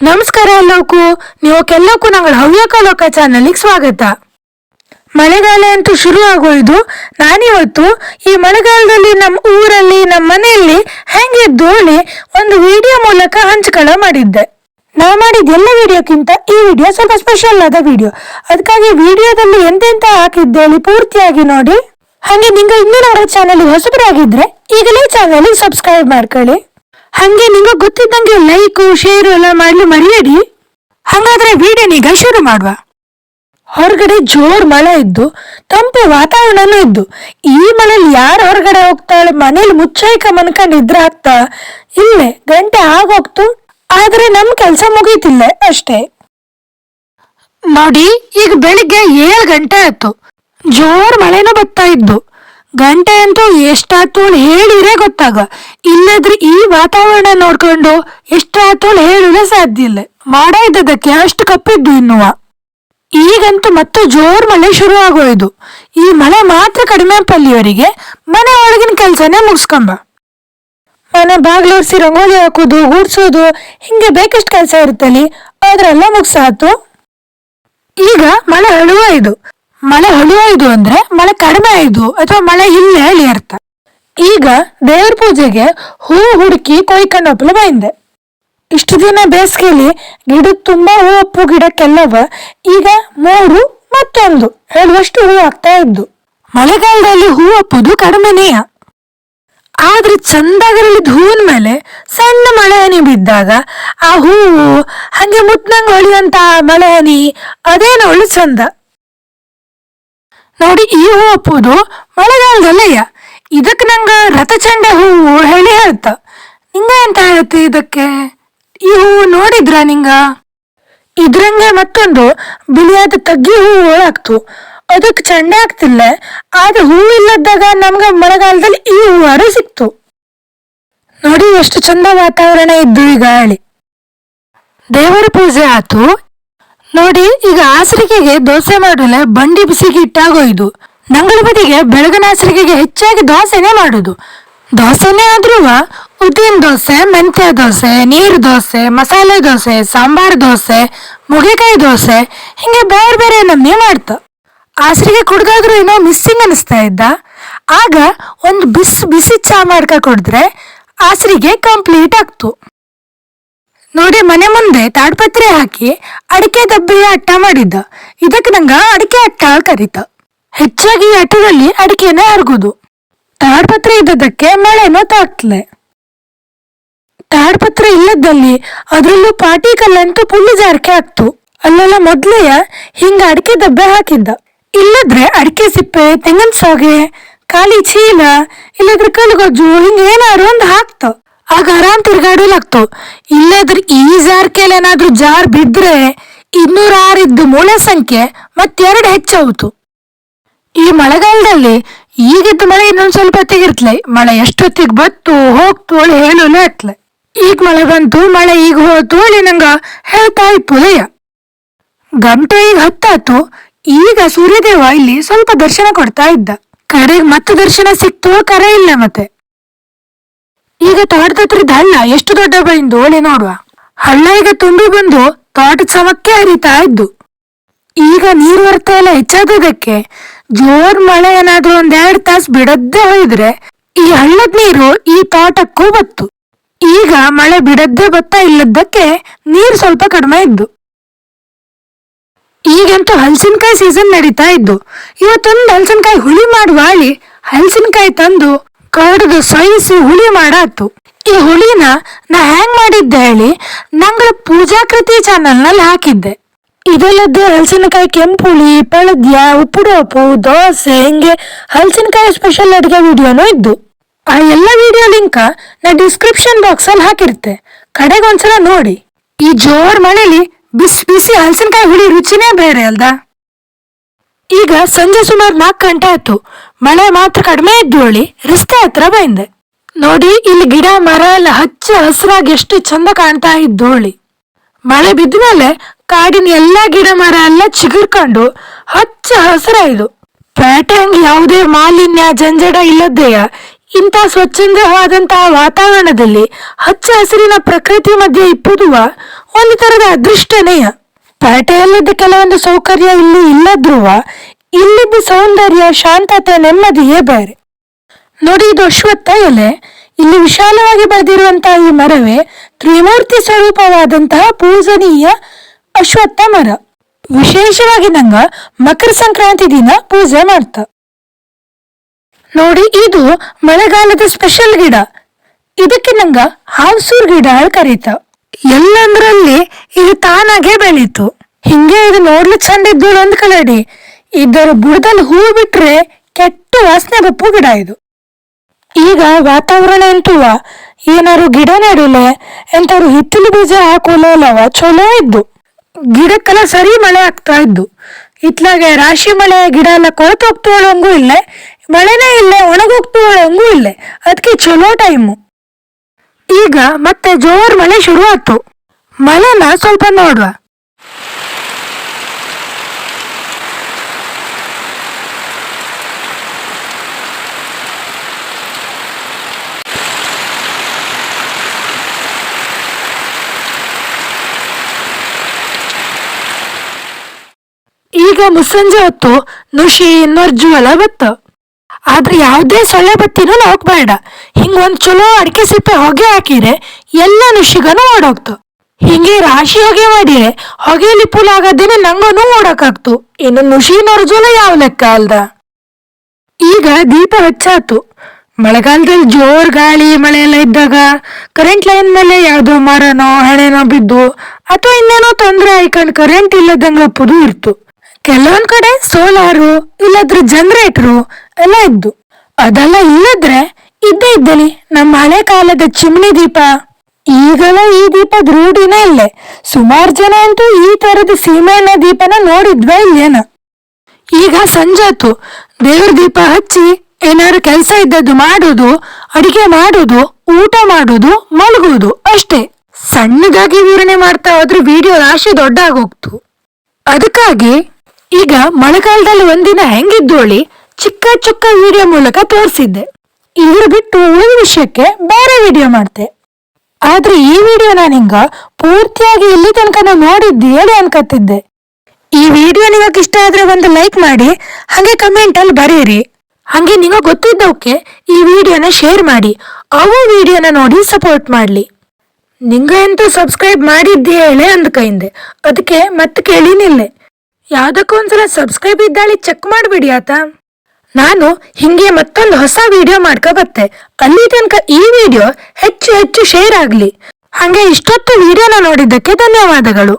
ನಮಸ್ಕಾರ ಎಲ್ಲವಕ್ಕೂ ನೀವು ಕೆಲವಕ್ಕೂ ನಂಗಳ ಹವ್ಯಕ ಲೋಕ ಚಾನಲ್ಗೆ ಸ್ವಾಗತ. ಮಳೆಗಾಲ ಅಂತೂ ಶುರು ಆಗೋಯ್ದು. ನಾನಿವತ್ತು ಈ ಮಳೆಗಾಲದಲ್ಲಿ ನಮ್ಮ ಊರಲ್ಲಿ ನಮ್ಮ ಮನೆಯಲ್ಲಿ ಹೆಂಗೆ ದೋಳಿ ಒಂದು ವಿಡಿಯೋ ಮೂಲಕ ಹಂಚಿಕೊಳ್ಳ ಮಾಡಿದ್ದೆ. ನಾವು ಮಾಡಿದ ಎಲ್ಲ ವಿಡಿಯೋಕ್ಕಿಂತ ಈ ವಿಡಿಯೋ ಸ್ವಲ್ಪ ಸ್ಪೆಷಲ್ ಆದ ವಿಡಿಯೋ. ಅದಕ್ಕಾಗಿ ವಿಡಿಯೋದಲ್ಲಿ ಎಂತೆಂತ ಹಾಕಿದ್ದೆ ಅಲ್ಲಿ ಪೂರ್ತಿಯಾಗಿ ನೋಡಿ. ಹಾಗೆ ನಿಂಗೆ ಇನ್ನೂ ನಮ್ಮ ಚಾನಲ್ ಹೊಸಬರಾಗಿದ್ರೆ ಈಗಲೇ ಚಾನಲ್ ಸಬ್ಸ್ಕ್ರೈಬ್ ಮಾಡ್ಕೊಳ್ಳಿ. ಹಂಗೆ ನಿಮಗೆ ಗೊತ್ತಿದ್ದಂಗೆ ಲೈಕು, ಶೇರು ಎಲ್ಲ ಮಾಡಲು ಮರೆಯಡಿ? ಹಾಗಾದ್ರೆ ವಿಡಿಯೋನೀಗ ಶುರು ಮಾಡುವ? ಹೊರಗಡೆ ಜೋರ್ ಮಳೆ ಇದ್ದು, ತಂಪು ವಾತಾವರಣನೂ ಇದ್ದು, ಈ ಮಳೆಯಲ್ಲಿ ಯಾರು ಹೊರಗಡೆ ಹೋಗ್ತಾಳೆ, ಮನೇಲಿ ಮುಚ್ಚಾಯ್ಕ ಮನ್ಕೊಂಡು ಇದ್ರೆ ಆಗ್ತಾ? ಇಲ್ಲೇ, ಗಂಟೆ ಆಗೋಗ್ತು, ಆದ್ರೆ ನಮ್ ಕೆಲಸ ಮುಗೀತಿಲ್ಲ ಅಷ್ಟೇ. ನೋಡಿ, ಈಗ ಬೆಳಿಗ್ಗೆ ಏಳು ಗಂಟೆ ಆಯ್ತು. ಜೋರ್ ಮಳೆನೂ ಬರ್ತಾ ಇದ್ದು. ಗಂಟೆ ಅಂತೂ ಎಷ್ಟಾತು ಹೇಳಿದ್ರೆ ಗೊತ್ತಾಗ. ಇಲ್ಲದ್ರೆ ಈ ವಾತಾವರಣ ನೋಡ್ಕೊಂಡು ಎಷ್ಟಾತು ಹೇಳಿದ್ರೆ ಸಾಧ್ಯ ಇಲ್ಲ. ಮಾಡ ಇದ್ದದಕ್ಕೆ ಅಷ್ಟು ಕಪ್ಪಿದ್ದು ಇನ್ನುವ. ಈಗಂತೂ ಮತ್ತೆ ಜೋರ್ ಮಳೆ ಶುರು ಆಗೋಯ್ದು. ಈ ಮಳೆ ಮಾತ್ರ ಕಡಿಮೆ ಪಲ್ಲಿಯವರಿಗೆ ಮನೆ ಒಳಗಿನ ಕೆಲಸನೇ ಮುಗಿಸ್ಕೊಂಬ. ಮನೆ ಬಾಗ್ಲೋರ್ಸಿ ರಂಗೋಲಿ ಹಾಕೋದು, ಗೂಡ್ಸೋದು, ಹಿಂಗೆ ಬೇಕಷ್ಟು ಕೆಲಸ ಇರುತ್ತಲ್ಲಿ, ಅದ್ರೆಲ್ಲ ಮುಗಿಸಾತು ಈಗ ಮಳೆ ಹಳುವ ಇದು. ಮಳೆ ಹಳುವ ಇದು ಅಂದ್ರೆ ಮಳೆ ಕಡಿಮೆ ಆಯ್ದು ಅಥವಾ ಮಳೆ ಇಲ್ಲ ಹೇಳಿ ಅರ್ಥ. ಈಗ ದೇವ್ರ ಪೂಜೆಗೆ ಹೂ ಹುಡುಕಿ ಕೊಯ್ಕೊಂಡೊಪ್ಲು ಬಂದೆ. ಇಷ್ಟು ದಿನ ಬೇಸಿಗೆಯಲ್ಲಿ ಗಿಡ ತುಂಬಾ ಹೂ ಅಪ್ಪು ಗಿಡಕ್ಕೆಲ್ಲವ ಈಗ ಮೂರು ಮತ್ತೊಂದು ಹೇಳುವಷ್ಟು ಹೂ ಆಗ್ತಾ ಇದ್ದು. ಮಳೆಗಾಲದಲ್ಲಿ ಹೂ ಅಪ್ಪುದು ಕಡಿಮೆನೆಯ. ಆದ್ರೆ ಚಂದಾಗಿರಲಿದ್ದ ಹೂವಿನ ಮೇಲೆ ಸಣ್ಣ ಮಳೆ ಹನಿ ಬಿದ್ದಾಗ ಆ ಹೂವು ಹಂಗೆ ಮುಟ್ನಂಗೆ ಹೊಳಿಯಂತ ಮಳೆ ಹನಿ ಅದೇನು ಒಳ್ಳೆ ಚಂದ. ನೋಡಿ, ಈ ಹೂ ಅಪ್ಪುದು ಮಳೆಗಾಲದಲ್ಲಯ್ಯ. ಇದಕ್ಕೆ ನಂಗ ರಥಚಂಡ ಹೂವು ಹೇಳಿ ಹೇಳ್ತ. ನಿಂಗ ಎಂತ ಹೇಳುತ್ತೆ ಇದಕ್ಕೆ? ಈ ಹೂವು ನೋಡಿದ್ರ ನಿಂಗ? ಇದ್ರಂಗೆ ಮತ್ತೊಂದು ಬಿಳಿಯಾದ ತಗ್ಗಿ ಹೂವು ಒಳಾಗ್ತು. ಅದಕ್ಕೆ ಚಂಡೆ ಆಗ್ತಿಲ್ಲ. ಆದ್ರೆ ಹೂವು ಇಲ್ಲದಾಗ ನಮ್ಗೆ ಮಳೆಗಾಲದಲ್ಲಿ ಈ ಹೂವಾರು ಸಿಕ್ತು. ನೋಡಿ, ಎಷ್ಟು ಚಂದ ವಾತಾವರಣ ಇದ್ದು ಈಗ ಹೇಳಿ ದೇವರ ಪೂಜೆ ಆತು. ನೋಡಿ, ಈಗ ಆಸ್ರಿಗೆಗೆ ದೋಸೆ ಮಾಡಲೆ ಬಂಡಿ ಬಿಸಿಗೆ ಇಟ್ಟಾಗೋಯ್ದು ನಂಗಳ ಬದಿಗೆ ಬೆಳಗಿನ ಆಸರಿಗೆಗೆ ಹೆಚ್ಚಾಗಿ ದೋಸೆನೇ ಮಾಡುದು. ದೋಸೆನೇ ಆದ್ರೂ ಉದ್ದಿನ ದೋಸೆ, ಮೆಂತ್ಯ ದೋಸೆ, ನೀರು ದೋಸೆ, ಮಸಾಲೆ ದೋಸೆ, ಸಾಂಬಾರ್ ದೋಸೆ ಮುಗೆಕಾಯಿ ದೋಸೆ, ಹಿಂಗೆ ಬೇರೆ ಬೇರೆ ನಮ್ನೆ ಮಾಡ್ತ. ಆಸರಿಗೆ ಕುಡ್ದಾದ್ರೂ ಏನೋ ಮಿಸ್ಸಿಂಗ್ ಅನಿಸ್ತಾ ಇದ್ದ. ಆಗ ಒಂದು ಬಿಸಿ ಬಿಸಿ ಚಾ ಮಾಡ್ಕ ಆಸರಿಗೆ ಕಂಪ್ಲೀಟ್ ಆಗ್ತು. ನೋಡಿ ಮನೆ ಮುಂದೆ ತಾಡ್ಪತ್ರೆ ಹಾಕಿ ಅಡಿಕೆ ದಬ್ಬೆಯ ಅಟ್ಟ ಮಾಡಿದ್ದ. ಇದಕ್ಕೆ ನಂಗ ಅಡಿಕೆ ಅಟ್ಟ ಕರೀತ. ಹೆಚ್ಚಾಗಿ ಅಟ್ಟದಲ್ಲಿ ಅಡಿಕೆನ ಹರಗುದು ತಾಡ್ಪತ್ರೆ ಇದ್ದದಕ್ಕೆ ಮಳೆನೂ ತಾಕ್ತಲೆ ತಾಡ್ಪತ್ರೆ ಇಲ್ಲದಲ್ಲಿ ಅದರಲ್ಲೂ ಪಾಟಿ ಕಲ್ಲಂತೂ ಪುಲ್ಲು ಜಾರಿಕೆ ಆಗ್ತು ಅಲ್ಲೆಲ್ಲ ಮೊದ್ಲೆಯ ಹಿಂಗ ಅಡಿಕೆ ದಬ್ಬೆ ಹಾಕಿದ್ದ. ಇಲ್ಲದ್ರೆ ಅಡಿಕೆ ಸಿಪ್ಪೆ, ತೆಂಗಿನ ಸೋಗೆ, ಖಾಲಿ ಚೀಲ, ಇಲ್ಲದ್ರೆ ಕಲ್ಗೊಜ್ಜು ಹಿಂಗ ಏನಾರು ಒಂದು ಹಾಕ್ತ. ಆಗ ಆರಾಮ್ ತಿರ್ಗಾಡಲಾಗ್ತು ಇಲ್ಲಾದ್ರೆ ಈ ಜಾರ್ಕೆಲ್ ಏನಾದ್ರೂ ಜಾರ್ ಬಿದ್ರೆ ಇನ್ನೂರ ಆರಿದ್ದು ಮೂಳೆ ಸಂಖ್ಯೆ ಮತ್ತೆರಡು ಹೆಚ್ಚಾവുತು ಈ ಮಳೆಗಾಲದಲ್ಲಿ ಈಗಿದ್ದ ಮಳೆ ಇನ್ನೊಂದು ಸ್ವಲ್ಪ ತೆಗಿರ್ತಲೆ. ಮಳೆ ಎಷ್ಟೊತ್ತಿಗೆ ಬತ್ತು, ಹೋಗ್ತು ಹೇಳಿ ಹೇಳೋಲೆ ಅತ್ಲೆ ಈಗ ಮಳೆ ಬಂತು, ಮಳೆ ಈಗ ಹೋತು ಹೇಳಿ ನಂಗೆ ಹೇಳ್ತಾ ಇತ್ತು ಲಯ ಗಂಟೆ ಈಗ ಹತ್ತಾತು ಈಗ ಸೂರ್ಯದೇವ ಇಲ್ಲಿ ಸ್ವಲ್ಪ ದರ್ಶನ ಕೊಡ್ತಾ ಇದ್ದ. ಕಡೆಗೆ ಮತ್ತೆ ದರ್ಶನ ಸಿಕ್ತು, ಕರೆ ಇಲ್ಲ ಮತ್ತೆ. ಈಗ ತೋಟದತ್ರದ ಹಳ್ಳ ಎಷ್ಟು ದೊಡ್ಡ ಒಳ್ಳೆ ನೋಡುವ. ಹಳ್ಳ ಈಗ ತುಂಬಿ ಬಂದು ತೋಟದ ಸಮಕ್ಕೆ ಹರಿತಾ ಇದ್ದು. ಈಗ ನೀರು ಬರ್ತಾ ಎಲ್ಲ ಹೆಚ್ಚಾದದಕ್ಕೆ ಜೋರ್ ಮಳೆ ಏನಾದ್ರೂ ಒಂದೆರಡು ತಾಸು ಬಿಡದ್ದೇ ಹೋಯ್ದ್ರೆ ಈ ಹಳ್ಳದ ನೀರು ಈ ತೋಟಕ್ಕೂ ಬತ್ತು. ಈಗ ಮಳೆ ಬಿಡದ್ದೇ ಬತ್ತಾ ಇಲ್ಲದಕ್ಕೆ ನೀರು ಸ್ವಲ್ಪ ಕಡಿಮೆ ಇದ್ದು. ಈಗಂತೂ ಹಲಸಿನಕಾಯಿ ಸೀಸನ್ ನಡೀತಾ ಇದ್ದು. ಇವತ್ತೊಂದು ಹಲಸಿನಕಾಯಿ ಹುಳಿ ಮಾಡುವ ಹಳಿ ಹಲಸಿನಕಾಯಿ ತಂದು ಕಡ್ದು ಸೊಯಿಸಿ ಹುಳಿ ಮಾಡಾತು. ಈ ಹುಳಿನ ನಾ ಹ್ಯಾಂಗ್ ಮಾಡಿದ್ದೆ ಹೇಳಿ ನಂಗಳ ಪೂಜಾಕೃತಿ ಚಾನಲ್ನಲ್ಲಿ ಹಾಕಿದ್ದೆ. ಇದಲ್ಲದೆ ಹಲಸಿನಕಾಯಿ ಕೆಂಪು ಹುಳಿ, ಪಳದ್ಯ, ಉಪ್ಪುಡೋಪು, ದೋಸೆ, ಹಿಂಗೆ ಹಲಸಿನಕಾಯಿ ಸ್ಪೆಷಲ್ ಅಡುಗೆ ವಿಡಿಯೋನೂ ಇದ್ದು. ಆ ಎಲ್ಲ ವಿಡಿಯೋ ಲಿಂಕ ನಾ ಡಿಸ್ಕ್ರಿಪ್ಷನ್ ಬಾಕ್ಸ್ ಅಲ್ಲಿ ಹಾಕಿರುತ್ತೆ ಕಡೆಗೆ ಒಂದ್ಸಲ ನೋಡಿ. ಈ ಜೋರ್ ಮಳೆಲಿ ಬಿಸಿ ಬಿಸಿ ಹಲಸಿನಕಾಯಿ ಹುಳಿ ರುಚಿನೇ ಬೇರೆ ಅಲ್ದಾ? ಈಗ ಸಂಜೆ ಸುಮಾರು ನಾಲ್ಕು ಗಂಟೆ ಆಯ್ತು. ಮಳೆ ಮಾತ್ರ ಕಡಿಮೆ ಇದ್ದು ಹೇಳಿ, ರಸ್ತೆ ಹತ್ರ ಬಂದೆ. ನೋಡಿ, ಇಲ್ಲಿ ಗಿಡ, ಮರ ಎಲ್ಲ ಹಚ್ಚ ಹಸಿರಾಗಿ ಎಷ್ಟು ಚಂದ ಕಾಣ್ತಾ ಇದ್ದು ಹೇಳಿ. ಮಳೆ ಬಿದ್ಮೇಲೆ ಕಾಡಿನ ಎಲ್ಲಾ ಗಿಡ, ಮರ ಎಲ್ಲ ಚಿಗುರ್ಕೊಂಡು ಹಚ್ಚ ಹಸಿರಾಯ್ದು ಪೇಟೆ ಹಂಗೆ ಯಾವುದೇ ಮಾಲಿನ್ಯ, ಜಂಜಡ ಇಲ್ಲದೆಯ ಇಂಥ ಸ್ವಚ್ಛಂದವಾದಂತಹ ವಾತಾವರಣದಲ್ಲಿ ಹಚ್ಚ ಹಸಿರಿನ ಪ್ರಕೃತಿ ಮಧ್ಯೆ ಇಪ್ಪುದುವ ಒಂದು ತರದ ಅದೃಷ್ಟನೇಯ. ಪೇಟೆಯಲ್ಲಿದ್ದ ಕೆಲವೊಂದು ಸೌಕರ್ಯ ಇಲ್ಲಿ ಇಲ್ಲದ್ರುವ, ಇಲ್ಲಿದ್ದ ಸೌಂದರ್ಯ, ಶಾಂತತೆ, ನೆಮ್ಮದಿಯೇ ಬೇರೆ. ನೋಡಿ, ಇದು ಅಶ್ವತ್ಥ ಎಲೆ. ಇಲ್ಲಿ ವಿಶಾಲವಾಗಿ ಬೆಳೆದಿರುವಂತಹ ಈ ಮರವೇ ತ್ರಿಮೂರ್ತಿ ಸ್ವರೂಪವಾದಂತಹ ಪೂಜನೀಯ ಅಶ್ವತ್ಥ ಮರ. ವಿಶೇಷವಾಗಿ ನಂಗ ಮಕರ ಸಂಕ್ರಾಂತಿ ದಿನ ಪೂಜೆ ಮಾಡ್ತ. ನೋಡಿ, ಇದು ಮಳೆಗಾಲದ ಸ್ಪೆಷಲ್ ಗಿಡ. ಇದಕ್ಕೆ ನಂಗ ಹಾವ್ಸೂರ್ ಗಿಡ ಕರೀತಾ ಕರೀತ. ಎಲ್ಲಂದ್ರಲ್ಲಿ ಇದು ತಾನಾಗೆ ಬೆಳೀತು. ಹಿಂಗೆ ಇದು ನೋಡ್ಲಿಕ್ಕೆ ಚಂದ ಇದ್ದು ಒಂದ್ ಕಲಡಿ ಇದರ ಬುಡದಲ್ಲಿ ಹೂ ಬಿಟ್ರೆ ಕೆಟ್ಟ ವಾಸನೆ ಬಪ್ಪು ಗಿಡ ಇದು. ಈಗ ವಾತಾವರಣ ಎಂತುವ? ಏನಾರು ಗಿಡ ನೆಡುಲೆ? ಎಂತಾರು ಹಿತ್ತಲು ಬೀಜ ಹಾಕೋಲೆ ಅಲ್ಲವ? ಚಲೋ ಇದ್ದು. ಗಿಡಕ್ಕೆಲ್ಲ ಸರಿ ಮಳೆ ಆಗ್ತಾ ಇದ್ದು. ಇತ್ಲಾಗೆ ರಾಶಿ ಮಳೆ ಗಿಡ ಎಲ್ಲ ಕೊಳತು ಇಲ್ಲೇ? ಮಳೆನೇ ಇಲ್ಲೇ ಒಣಗೋಗ್ತುವಳಂಗೂ ಇಲ್ಲೇ. ಅದಕ್ಕೆ ಚಲೋ ಟೈಮು. ಈಗ ಮತ್ತೆ ಜೋರ್ ಮಳೆ ಶುರು ಆಯ್ತು ಮಳೆನ ಸ್ವಲ್ಪ ನೋಡುವ. ಈಗ ಮುಸ್ಸಂಜೆ ಹೊತ್ತು ನುಷಿ ನೊರ್ಜು ಬತ್ತ. ಆದ್ರೆ ಯಾವುದೇ ಸೊಳ್ಳೆ ಬತ್ತಿನೂ ಹೋಗ್ಬೇಡ ಹಿಂಗೆ ಒಂದು ಚಲೋ ಅಡಿಕೆ ಸಿಪ್ಪೆ ಹೊಗೆ ಹಾಕಿದ್ರೆ ಎಲ್ಲ ನುಷಿಗನು ಓಡೋಗ್ತು. ಹಿಂಗೆ ರಾಶಿ ಹೊಗೆ ಮಾಡಿದ್ರೆ ಹೊಗೆಯಲ್ಲಿ ಪುಲ್ ಆಗದೇನೆ ನಂಗನು ಓಡಕ್ಕಾಗ್ತು ಇನ್ನು ನುಷಿ ನೊರ್ಜುಲ ಯಾವ ಲೆಕ್ಕ ಅಲ್ದ? ಈಗ ದೀಪ ಹಚ್ಚಾತು ಮಳೆಗಾಲದಲ್ಲಿ ಜೋರ್ ಗಾಳಿ, ಮಳೆ ಎಲ್ಲ ಇದ್ದಾಗ ಕರೆಂಟ್ ಲೈನ್ ಮೇಲೆ ಯಾವುದೋ ಮರನೋ ಹಣೆನೋ ಬಿದ್ದು ಅಥವಾ ಇನ್ನೇನೋ ತೊಂದರೆ ಆಯ್ಕೊಂಡು ಕರೆಂಟ್ ಇಲ್ಲದಂಗ ಪುದು ಇರ್ತು. ಕೆಲವೊಂದ್ ಕಡೆ ಸೋಲಾರು, ಇಲ್ಲದ್ರೆ ಜನರೇಟ್ರು ಎಲ್ಲ ಇದ್ದು. ಅದೆಲ್ಲ ಇಲ್ಲದ್ರೆ ಇದ್ದೇ ಇದ್ದಲ್ಲಿ ನಮ್ಮ ಹಳೆ ಕಾಲದ ಚಿಮಣಿ ದೀಪ. ಈಗಲ ಈ ದೀಪದ ರೂಢಿನೇ ಇಲ್ಲೇ. ಸುಮಾರು ಜನ ಅಂತೂ ಈ ತರದ ಸೀಮೆಎಣ್ಣೆ ದೀಪನ ನೋಡಿದ್ವೇ ಇಲ್ಲೇನ. ಈಗ ಸಂಜಾತು ದೇವ್ರ ದೀಪ ಹಚ್ಚಿ ಏನಾದ್ರು ಕೆಲಸ ಇದ್ದದ್ದು ಮಾಡೋದು, ಅಡಿಗೆ ಮಾಡೋದು, ಊಟ ಮಾಡೋದು, ಮಲಗುವುದು ಅಷ್ಟೇ. ಸಣ್ಣದಾಗಿ ವಿವರಣೆ ಮಾಡ್ತಾ ಹೋದ್ರೆ ವಿಡಿಯೋ ರಾಶಿ ದೊಡ್ಡ ಆಗೋಗ್ತು ಅದಕ್ಕಾಗಿ ಈಗ ಮಳೆಗಾಲದಲ್ಲಿ ಒಂದಿನ ಹೆಂಗಿದ್ದೋಳಿ ಚಿಕ್ಕ ಚಿಕ್ಕ ವಿಡಿಯೋ ಮೂಲಕ ತೋರಿಸಿದ್ದೆ. ಇದ್ರ ಬಿಟ್ಟು ಉಳಿದ ವಿಷಯಕ್ಕೆ ಬೇರೆ ವಿಡಿಯೋ ಮಾಡ್ತೆ ಆದ್ರೆ ಈ ವಿಡಿಯೋ ನಾನಿಂಗ ಪೂರ್ತಿಯಾಗಿ ಇಲ್ಲಿ ತನಕ ನಾನು ನೋಡಿದ್ದು ಹೇಳಿ ಅನ್ಕತ್ತಿದ್ದೆ. ಈ ವಿಡಿಯೋ ನಿಮಗೆ ಇಷ್ಟ ಆದ್ರೆ ಒಂದು ಲೈಕ್ ಮಾಡಿ, ಹಾಗೆ ಕಮೆಂಟ್ ಅಲ್ಲಿ ಬರೀರಿ. ಹಾಗೆ ನಿಮಗೆ ಗೊತ್ತಿದ್ದವಕ್ಕೆ ಈ ವಿಡಿಯೋನ ಶೇರ್ ಮಾಡಿ, ಅವು ವಿಡಿಯೋನ ನೋಡಿ ಸಪೋರ್ಟ್ ಮಾಡ್ಲಿ. ನಿಂಗ ಎಂತೂ ಸಬ್ಸ್ಕ್ರೈಬ್ ಮಾಡಿದ್ದೆ ಹೇಳಿ ಅಂದ್ಕೈಂದೆ ಅದಕ್ಕೆ ಮತ್ತೆ ಕೇಳಿನಿಲ್ಲೆ. ಯಾವ್ದಕ್ಕೂ ಒಂದ್ಸಲ ಸಬ್ಸ್ಕ್ರೈಬ್ ಇದ್ದಾಳಿ ಚೆಕ್ ಮಾಡ್ಬಿಡಿ ಆತ. ನಾನು ಹಿಂಗೆ ಮತ್ತೊಂದು ಹೊಸ ವಿಡಿಯೋ ಮಾಡ್ಕೊ ಬತ್ತೆ ಅಲ್ಲಿ ತನಕ ಈ ವಿಡಿಯೋ ಹೆಚ್ಚು ಹೆಚ್ಚು ಶೇರ್ ಆಗಲಿ. ಹಾಗೆ ಇಷ್ಟೊತ್ತು ವಿಡಿಯೋನ ನೋಡಿದ್ದಕ್ಕೆ ಧನ್ಯವಾದಗಳು.